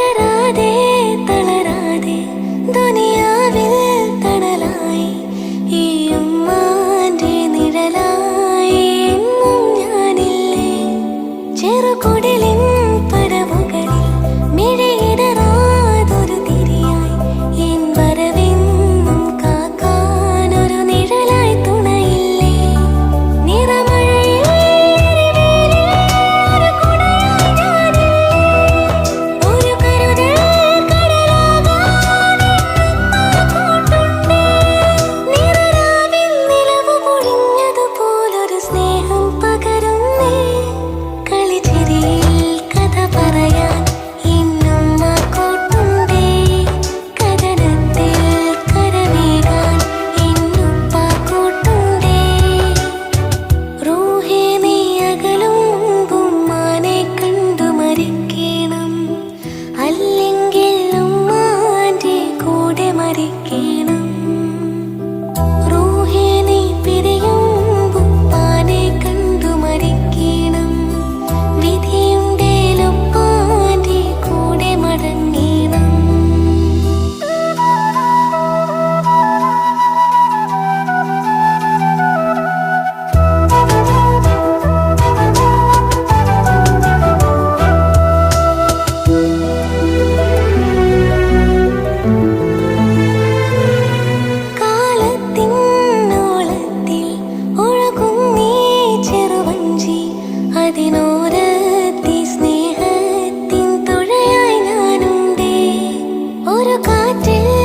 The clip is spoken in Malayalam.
തകരാതെ തളരാതെ ദുനിയാവിൽ തണലായി. ഈ ഉമ്മാന്റെ നിഴലായി. ഞാനില്ലേ. ചെറുകുടലിൻ 你。